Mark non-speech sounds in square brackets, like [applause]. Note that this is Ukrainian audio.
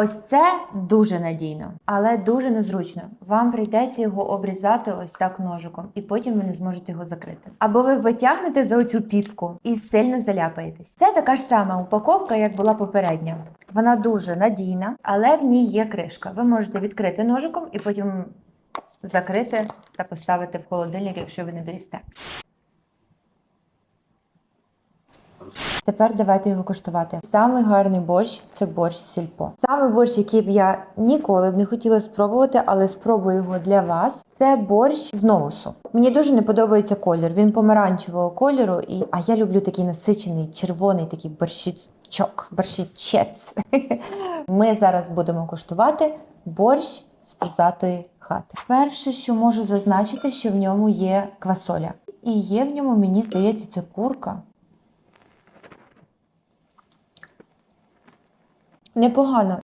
Ось це дуже надійно, але дуже незручно. Вам прийдеться його обрізати ось так ножиком, і потім ви не зможете його закрити. Або ви витягнете за оцю піпку і сильно заляпаєтесь. Це така ж сама упаковка, як була попередня. Вона дуже надійна, але в ній є кришка. Ви можете відкрити ножиком і потім закрити та поставити в холодильник, якщо ви не доїсте. Тепер давайте його коштувати. Самий гарний борщ це борщ сільпо. Самий борщ, який б я ніколи б не хотіла спробувати, але спробую його для вас. Це борщ з новусу. Мені дуже не подобається колір. Він помаранчевого кольору, і а я люблю такий насичений, червоний такий борщичок, борщичець. [laughs] Ми зараз будемо куштувати борщ з пузатої хати. Перше, що можу зазначити, що в ньому є квасоля. І є в ньому, мені здається, це курка. Непогано.